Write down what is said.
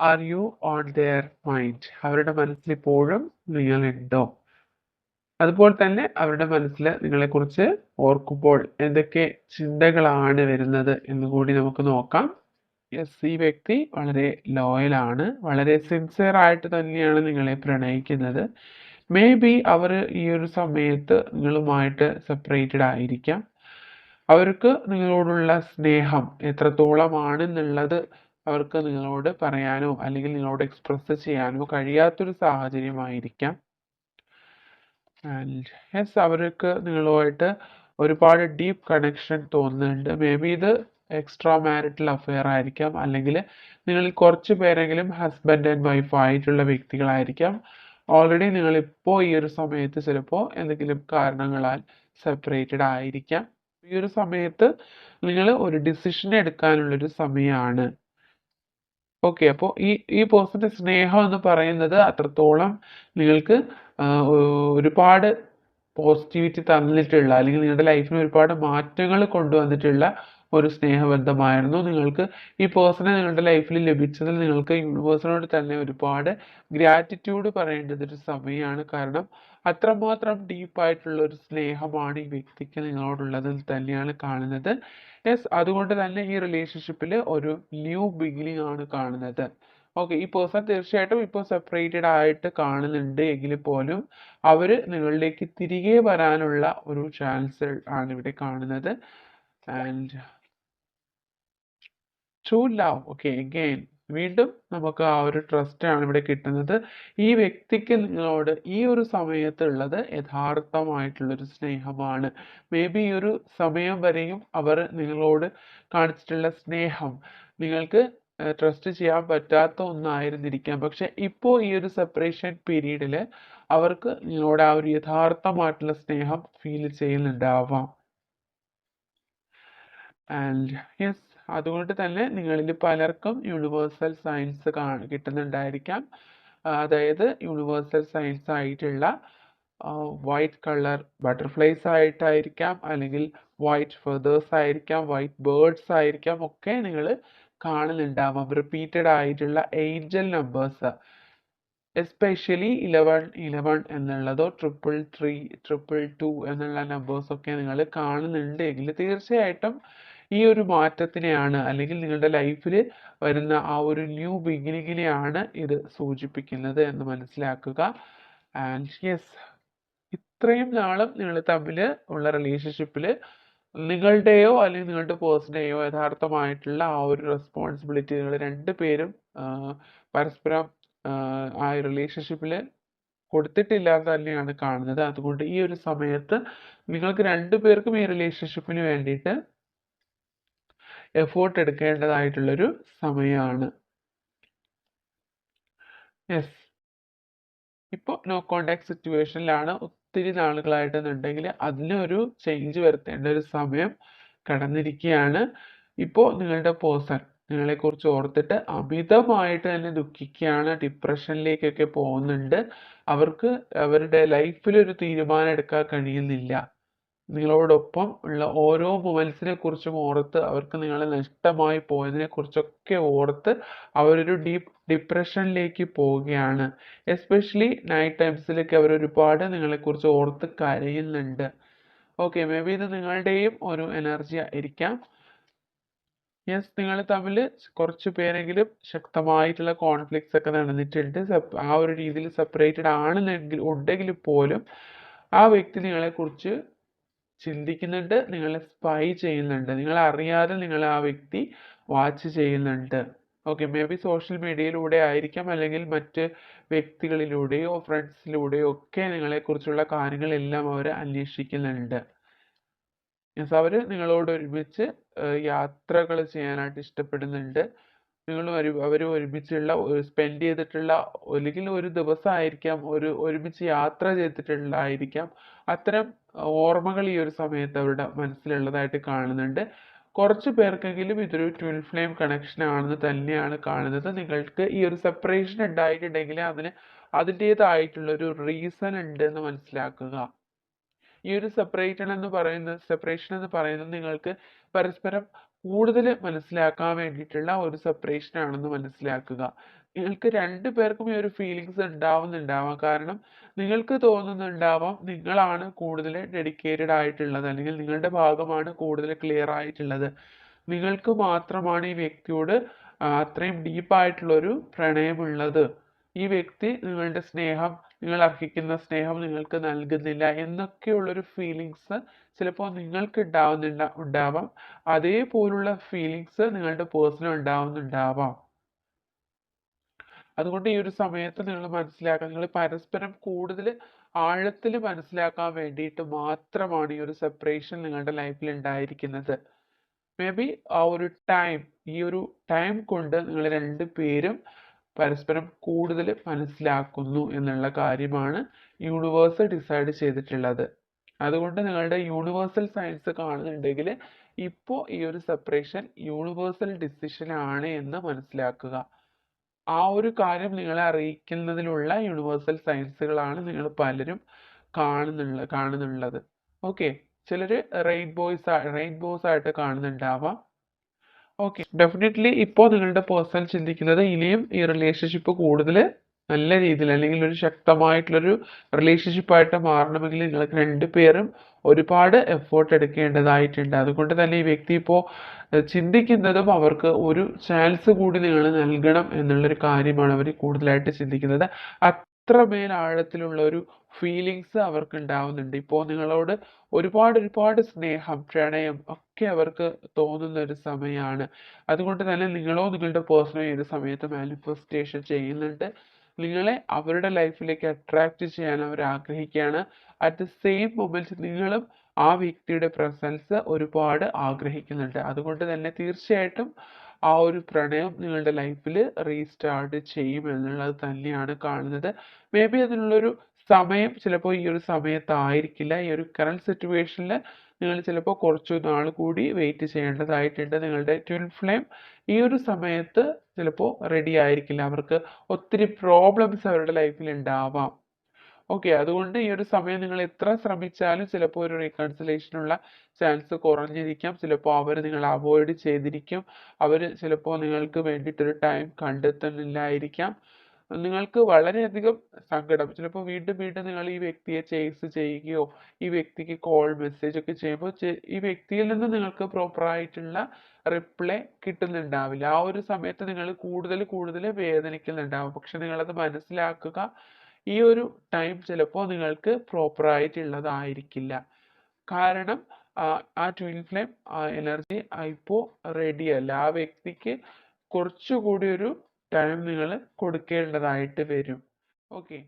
Are you on their mind അവരുടെ മനസ്സിൽ ഇപ്പോഴും നിങ്ങളുണ്ടോ? അതുപോലെ തന്നെ അവരുടെ മനസ്സിൽ നിങ്ങളെക്കുറിച്ച് ഓർക്കുമ്പോൾ എന്തൊക്കെ ചിന്തകളാണ് വരുന്നത് എന്ന് കൂടി നമുക്ക് നോക്കാം. യെസ് ഈ വ്യക്തി വളരെ ലോയലാണ് വളരെ സിൻസിയർ ആയിട്ട് തന്നെയാണ് നിങ്ങളെ പ്രണയിക്കുന്നത്. മേ ബി അവർ ഈ ഒരു സമയത്ത് നിങ്ങളുമായിട്ട് സെപ്പറേറ്റഡ് ആയിരിക്കാം. അവർക്ക് നിങ്ങളോടുള്ള സ്നേഹം എത്രത്തോളമാണെന്നുള്ളത് അവർക്ക് നിങ്ങളോട് പറയാനോ അല്ലെങ്കിൽ നിങ്ങളോട് എക്സ്പ്രസ് ചെയ്യാനോ കഴിയാത്തൊരു സാഹചര്യമായിരിക്കാം. ആൻഡ് യെസ് അവർക്ക് നിങ്ങളുമായിട്ട് ഒരുപാട് ഡീപ്പ് കണക്ഷൻ തോന്നുന്നുണ്ട്. മേ ബി ഇത് എക്സ്ട്രാ മാരിറ്റൽ അഫെയർ ആയിരിക്കാം. അല്ലെങ്കിൽ നിങ്ങളിൽ കുറച്ച് പേരെങ്കിലും ഹസ്ബൻഡ് ആൻഡ് വൈഫ് ആയിട്ടുള്ള വ്യക്തികളായിരിക്കാം. ഓൾറെഡി നിങ്ങൾ ഇപ്പോൾ ഈ ഒരു സമയത്ത് ചിലപ്പോൾ എന്തെങ്കിലും കാരണങ്ങളാൽ സെപ്പറേറ്റഡ് ആയിരിക്കാം. ഈ ഒരു സമയത്ത് നിങ്ങൾ ഒരു ഡിസിഷൻ എടുക്കാനുള്ളൊരു സമയമാണ്. ഓക്കെ അപ്പോൾ ഈ ഈ പേഴ്സന്റെ സ്നേഹം എന്ന് പറയുന്നത് അത്രത്തോളം നിങ്ങൾക്ക് ഒരുപാട് പോസിറ്റിവിറ്റി തന്നിട്ടുള്ള അല്ലെങ്കിൽ നിങ്ങളുടെ ലൈഫിൽ ഒരുപാട് മാറ്റങ്ങൾ കൊണ്ടുവന്നിട്ടുള്ള ഒരു സ്നേഹബന്ധമായിരുന്നു. നിങ്ങൾക്ക് ഈ പേഴ്സണെ നിങ്ങളുടെ ലൈഫിൽ ലഭിച്ചതിൽ നിങ്ങൾക്ക് യൂണിവേഴ്സിനോട് തന്നെ ഒരുപാട് ഗ്രാറ്റിറ്റ്യൂഡ് പറയേണ്ടത് ഒരു സമയമാണ്. കാരണം അത്രമാത്രം ഡീപ്പായിട്ടുള്ള ഒരു സ്നേഹമാണ് ഈ വ്യക്തിക്ക് നിങ്ങളോടുള്ളതിൽ തന്നെയാണ് കാണുന്നത്. യെസ് അതുകൊണ്ട് തന്നെ ഈ റിലേഷൻഷിപ്പിൽ ഒരു ന്യൂ ബിഗിനിങ് ആണ് കാണുന്നത്. ഓക്കെ ഈ പേഴ്സൺ തീർച്ചയായിട്ടും ഇപ്പോൾ സെപ്പറേറ്റഡ് ആയിട്ട് കാണുന്നുണ്ട് എങ്കിൽ പോലും അവർ നിങ്ങളിലേക്ക് തിരികെ വരാനുള്ള ഒരു ചാൻസ് ആണ് ഇവിടെ കാണുന്നത്. And true love okay again വീണ്ടും നമുക്ക് ആ ഒരു ട്രസ്റ്റ് ആണ് ഇവിടെ കിട്ടുന്നത്. ഈ വ്യക്തിക്ക് നിങ്ങളോട് ഈ ഒരു സമയത്തുള്ളത് യഥാർത്ഥമായിട്ടുള്ളൊരു സ്നേഹമാണ്. മേ ബി ഈ ഒരു സമയം വരെയും അവർ നിങ്ങളോട് കാണിച്ചിട്ടുള്ള സ്നേഹം നിങ്ങൾക്ക് ട്രസ്റ്റ് ചെയ്യാൻ പറ്റാത്ത ഒന്നായിരുന്നിരിക്കാം. പക്ഷെ ഇപ്പോൾ ഈ ഒരു സെപ്പറേഷൻ പീരീഡിൽ അവർക്ക് നിങ്ങളോട് ആ ഒരു യഥാർത്ഥമായിട്ടുള്ള സ്നേഹം ഫീൽ ചെയ്യുന്നുണ്ടാവാം. ആൻഡ് യെസ് അതുകൊണ്ട് തന്നെ നിങ്ങളിൽ പലർക്കും യൂണിവേഴ്സൽ സയൻസ് കിട്ടുന്നുണ്ടായിരിക്കാം. അതായത് യൂണിവേഴ്സൽ സയൻസ് ആയിട്ടുള്ള വൈറ്റ് കളർ ബട്ടർഫ്ലൈസ് ആയിട്ടായിരിക്കാം അല്ലെങ്കിൽ വൈറ്റ് ഫെതേഴ്സ് ആയിരിക്കാം വൈറ്റ് ബേർഡ്സ് ആയിരിക്കാം ഒക്കെ നിങ്ങൾ കാണുന്നുണ്ടാവാം. റിപ്പീറ്റഡ് ആയിട്ടുള്ള angel numbers especially eleven eleven എന്നുള്ളതോ triple three triple two എന്നുള്ള നമ്പേഴ്സ് ഒക്കെ നിങ്ങൾ കാണുന്നുണ്ട് എങ്കിൽ തീർച്ചയായിട്ടും ഈ ഒരു മാറ്റത്തിനെയാണ് അല്ലെങ്കിൽ നിങ്ങളുടെ ലൈഫിൽ വരുന്ന ആ ഒരു ന്യൂ ബിഗിനിങ്ങിനെയാണ് ഇത് സൂചിപ്പിക്കുന്നത് എന്ന് മനസ്സിലാക്കുക. ആൻഡ് യെസ് ഇത്രയും നാളും നിങ്ങൾ തമ്മിൽ ഉള്ള റിലേഷൻഷിപ്പിൽ നിങ്ങളുടെയോ അല്ലെങ്കിൽ നിങ്ങളുടെ പേഴ്സണേയോ യഥാർത്ഥമായിട്ടുള്ള ആ ഒരു റെസ്പോൺസിബിലിറ്റി നിങ്ങൾ രണ്ടുപേരും പേരും പരസ്പരം ആ, റിലേഷൻഷിപ്പിൽ കൊടുത്തിട്ടില്ല എന്ന് തന്നെയാണ് കാണുന്നത്. അതുകൊണ്ട് ഈ ഒരു സമയത്ത് നിങ്ങൾക്ക് രണ്ടുപേർക്കും ഈ റിലേഷൻഷിപ്പിന് വേണ്ടിയിട്ട് എഫേർട്ട് എടുക്കേണ്ടതായിട്ടുള്ളൊരു സമയമാണ് യെസ് ഇപ്പോൾ നോ കോണ്ടാക്ട് സിറ്റുവേഷനിലാണ് ഒത്തിരി നാളുകളായിട്ടെന്നുണ്ടെങ്കിൽ അതിനൊരു ചേഞ്ച് വരുത്തേണ്ട ഒരു സമയം കടന്നിരിക്കുകയാണ് ഇപ്പോൾ നിങ്ങളുടെ പേഴ്സൺ നിങ്ങളെക്കുറിച്ച് ഓർത്തിട്ട് അമിതമായിട്ട് തന്നെ ദുഃഖിക്കുകയാണ് ഡിപ്രഷനിലേക്കൊക്കെ പോകുന്നുണ്ട്. അവർക്ക് അവരുടെ ലൈഫിൽ ഒരു തീരുമാനം എടുക്കാൻ കഴിയുന്നില്ല. നിങ്ങളോടൊപ്പം ഉള്ള ഓരോ മൊമെൻസിനെ കുറിച്ചും ഓർത്ത് അവർക്ക് നിങ്ങളെ നഷ്ടമായി പോയതിനെ കുറിച്ചൊക്കെ ഓർത്ത് അവരൊരു ഡീപ്പ് ഡിപ്രഷനിലേക്ക് പോവുകയാണ്. എസ്പെഷ്യലി നൈറ്റ് ടൈംസിലൊക്കെ അവർ ഒരുപാട് നിങ്ങളെക്കുറിച്ച് ഓർത്ത് കരയുന്നുണ്ട്. ഓക്കെ മേ ബി ഇത് നിങ്ങളുടെയും ഒരു എനർജി ആയിരിക്കാം. യെസ് നിങ്ങൾ തമ്മിൽ കുറച്ച് പേരെങ്കിലും ശക്തമായിട്ടുള്ള കോൺഫ്ലിക്ട്സ് ഒക്കെ നടന്നിട്ടുണ്ട്. ആ ഒരു രീതിയിൽ സെപ്പറേറ്റഡ് ആണെന്നെങ്കിൽ ഉണ്ടെങ്കിൽ പോലും ആ വ്യക്തി നിങ്ങളെക്കുറിച്ച് ചിന്തിക്കുന്നുണ്ട് നിങ്ങളെ സ്പൈ ചെയ്യുന്നുണ്ട്. നിങ്ങൾ അറിയാതെ നിങ്ങൾ ആ വ്യക്തി വാച്ച് ചെയ്യുന്നുണ്ട്. ഓക്കെ മേ ബി സോഷ്യൽ മീഡിയയിലൂടെ ആയിരിക്കാം അല്ലെങ്കിൽ മറ്റ് വ്യക്തികളിലൂടെയോ ഫ്രണ്ട്സിലൂടെയോ ഒക്കെ നിങ്ങളെക്കുറിച്ചുള്ള കാര്യങ്ങളെല്ലാം അവർ അന്വേഷിക്കുന്നുണ്ട്. യെസ് അവർ നിങ്ങളോട് ഒരുമിച്ച് യാത്രകൾ ചെയ്യാനായിട്ട് ഇഷ്ടപ്പെടുന്നുണ്ട്. നിങ്ങൾ ഒരു അവർ ഒരുമിച്ചുള്ള സ്പെൻഡ് ചെയ്തിട്ടുള്ള അല്ലെങ്കിൽ ഒരു ദിവസമായിരിക്കാം ഒരു ഒരുമിച്ച് യാത്ര ചെയ്തിട്ടുള്ളതായിരിക്കാം. അത്തരം ഓർമ്മകൾ ഈ ഒരു സമയത്ത് അവരുടെ മനസ്സിലുള്ളതായിട്ട് കാണുന്നുണ്ട്. കുറച്ച് പേർക്കെങ്കിലും ഇതൊരു ട്വിൻ ഫ്ലെയിം കണക്ഷൻ ആണെന്ന് തന്നെയാണ് കാണുന്നത്. നിങ്ങൾക്ക് ഈ ഒരു സെപ്പറേഷൻ ഉണ്ടായിട്ടുണ്ടെങ്കിൽ അതിന് അതിന്റേതായിട്ടുള്ള ഒരു റീസൺ ഉണ്ട് എന്ന് മനസ്സിലാക്കുക. ഈ ഒരു സെപ്പറേഷൻ എന്ന് പറയുന്നത് സെപ്പറേഷൻ എന്ന് പറയുന്നത് നിങ്ങൾക്ക് പരസ്പരം കൂടുതൽ മനസ്സിലാക്കാൻ വേണ്ടിയിട്ടുള്ള ഒരു സെപ്പറേഷൻ ആണെന്ന് മനസ്സിലാക്കുക. നിങ്ങൾക്ക് രണ്ടു പേർക്കും ഈ ഒരു ഫീലിങ്സ് ഉണ്ടാവുന്നുണ്ടാവാം. കാരണം നിങ്ങൾക്ക് തോന്നുന്നുണ്ടാവാം നിങ്ങളാണ് കൂടുതൽ ഡെഡിക്കേറ്റഡ് ആയിട്ടുള്ളത്. അല്ലെങ്കിൽ നിങ്ങളുടെ ഭാഗമാണ് കൂടുതൽ ക്ലിയർ ആയിട്ടുള്ളത്. നിങ്ങൾക്ക് മാത്രമാണ് ഈ വ്യക്തിയോട് അത്രയും ഡീപ്പായിട്ടുള്ളൊരു പ്രണയമുള്ളത്. ഈ വ്യക്തി നിങ്ങളുടെ സ്നേഹം നിങ്ങൾ അർഹിക്കുന്ന സ്നേഹം നിങ്ങൾക്ക് നൽകുന്നില്ല എന്നൊക്കെയുള്ളൊരു ഫീലിങ്സ് ചിലപ്പോൾ നിങ്ങൾക്ക് ഉണ്ടാവുന്നില്ല ഉണ്ടാവാം. അതേപോലുള്ള ഫീലിങ്സ് നിങ്ങളുടെ പേഴ്സണൽ ഉണ്ടാവുന്നുണ്ടാവാം. അതുകൊണ്ട് ഈ ഒരു സമയത്ത് നിങ്ങൾ മനസ്സിലാക്കുക നിങ്ങൾ പരസ്പരം കൂടുതൽ ആഴത്തിൽ മനസ്സിലാക്കാൻ വേണ്ടിയിട്ട് മാത്രമാണ് ഈ ഒരു സെപ്പറേഷൻ നിങ്ങളുടെ ലൈഫിൽ ഉണ്ടായിരിക്കുന്നത്. മേ ബി ആ ഒരു ടൈം ഈ ഒരു ടൈം കൊണ്ട് നിങ്ങൾ രണ്ട് പേരും പരസ്പരം കൂടുതൽ മനസ്സിലാക്കുന്നു എന്നുള്ള കാര്യമാണ് യൂണിവേഴ്സ് ഡിസൈഡ് ചെയ്തിട്ടുള്ളത്. അതുകൊണ്ട് നിങ്ങളുടെ യൂണിവേഴ്സൽ സയൻസ് കാണുന്നുണ്ടെങ്കിൽ ഇപ്പോൾ ഈ ഒരു സെപ്പറേഷൻ യൂണിവേഴ്സൽ ഡിസിഷൻ ആണ് എന്ന് മനസ്സിലാക്കുക. ആ ഒരു കാര്യം നിങ്ങളെ അറിയിക്കുന്നതിലുള്ള യൂണിവേഴ്സൽ സയൻസുകളാണ് നിങ്ങൾ പലരും കാണുന്നുള്ള കാണുന്നുള്ളത്. ഓക്കെ ചിലർ റെയിൻബോയ്സ് റെയിൻബോസ് ആയിട്ട് കാണുന്നുണ്ടാവാം. ഓക്കെ ഡെഫിനറ്റ്ലി ഇപ്പോൾ നിങ്ങളുടെ പേഴ്സൺ ചിന്തിക്കുന്നത് ഇനിയും ഈ റിലേഷൻഷിപ്പ് കൂടുതൽ നല്ല രീതിയിൽ അല്ലെങ്കിൽ ഒരു ശക്തമായിട്ടുള്ളൊരു റിലേഷൻഷിപ്പായിട്ട് മാറണമെങ്കിൽ നിങ്ങൾക്ക് രണ്ടുപേരും ഒരുപാട് എഫേർട്ട് എടുക്കേണ്ടതായിട്ടുണ്ട്. അതുകൊണ്ട് തന്നെ ഈ വ്യക്തി ഇപ്പോൾ ചിന്തിക്കുന്നതും അവർക്ക് ഒരു ചാൻസ് കൂടി നിങ്ങൾ നൽകണം എന്നുള്ളൊരു കാര്യമാണ് അവർ കൂടുതലായിട്ട് ചിന്തിക്കുന്നത്. അത്രമേൽ ആഴത്തിലുള്ള ഒരു ഫീലിങ്സ് അവർക്ക് ഉണ്ടാവുന്നുണ്ട് ഇപ്പോൾ നിങ്ങളോട് ഒരുപാട് ഒരുപാട് സ്നേഹം പ്രണയം ഒക്കെ അവർക്ക് തോന്നുന്ന ഒരു സമയമാണ് അതുകൊണ്ട് തന്നെ നിങ്ങളോ നിങ്ങളുടെ പേഴ്സണോ ഈ ഒരു സമയത്ത് മാനിഫെസ്റ്റേഷൻ ചെയ്യുന്നുണ്ട് നിങ്ങളെ അവരുടെ ലൈഫിലേക്ക് അട്രാക്റ്റ് ചെയ്യാൻ അവർ ആഗ്രഹിക്കുകയാണ്. അറ്റ് ദ സെയിം മൊമെന്റ് നിങ്ങളും ആ വ്യക്തിയുടെ പ്രസൻസ് ഒരുപാട് ആഗ്രഹിക്കുന്നുണ്ട്. അതുകൊണ്ട് തന്നെ തീർച്ചയായിട്ടും ആ ഒരു പ്രണയം നിങ്ങളുടെ ലൈഫിൽ റീസ്റ്റാർട്ട് ചെയ്യും എന്നുള്ളത് തന്നെയാണ് കാണുന്നത്. മേ ബി അതിനുള്ളൊരു സമയം ചിലപ്പോൾ ഈ ഒരു സമയത്തായിരിക്കില്ല. ഈ ഒരു കറണ്ട് സിറ്റുവേഷനിൽ നിങ്ങൾ ചിലപ്പോൾ കുറച്ചു നാൾ കൂടി വെയിറ്റ് ചെയ്യേണ്ടതായിട്ടുണ്ട്. നിങ്ങളുടെ ട്വിൻ ഫ്ലെയിം ഈ ഒരു സമയത്ത് ചിലപ്പോൾ റെഡി ആയിരിക്കില്ല. അവർക്ക് ഒത്തിരി പ്രോബ്ലംസ് അവരുടെ ലൈഫിൽ ഉണ്ടാവാം ഓക്കെ അതുകൊണ്ട് ഈ ഒരു സമയം നിങ്ങൾ എത്ര ശ്രമിച്ചാലും ചിലപ്പോൾ ഒരു റീകൺസിലേഷനുള്ള ചാൻസ് കുറഞ്ഞിരിക്കാം. ചിലപ്പോൾ അവർ നിങ്ങൾ അവോയ്ഡ് ചെയ്തിരിക്കും. അവർ ചിലപ്പോൾ നിങ്ങൾക്ക് വേണ്ടിയിട്ടൊരു ടൈം കണ്ടെത്തുന്നില്ലായിരിക്കാം. നിങ്ങൾക്ക് വളരെയധികം സങ്കടം. ചിലപ്പോൾ വീണ്ടും വീണ്ടും നിങ്ങൾ ഈ വ്യക്തിയെ ചേസ് ചെയ്യുകയോ ഈ വ്യക്തിക്ക് കോൾ മെസ്സേജ് ഒക്കെ ചെയ്യുമ്പോൾ ഈ വ്യക്തിയിൽ നിന്ന് നിങ്ങൾക്ക് ആയിട്ടുള്ള റിപ്ലൈ കിട്ടുന്നുണ്ടാവില്ല. ആ ഒരു സമയത്ത് നിങ്ങൾ കൂടുതൽ കൂടുതൽ വേദനിക്കുന്നുണ്ടാവും. പക്ഷെ നിങ്ങളത് മനസ്സിലാക്കുക ഈ ഒരു ടൈം ചിലപ്പോൾ നിങ്ങൾക്ക് പ്രോപ്പർ ആയിട്ടുള്ളതായിരിക്കില്ല. കാരണം ആ, ട്വിൻ ഫ്ലെയിം എനർജി ഇപ്പോൾ റെഡി അല്ല. ആ വ്യക്തിക്ക് കുറച്ചുകൂടി ഒരു ടൈം നിങ്ങൾ കൊടുക്കേണ്ടതായിട്ട് വരും. ഓക്കെ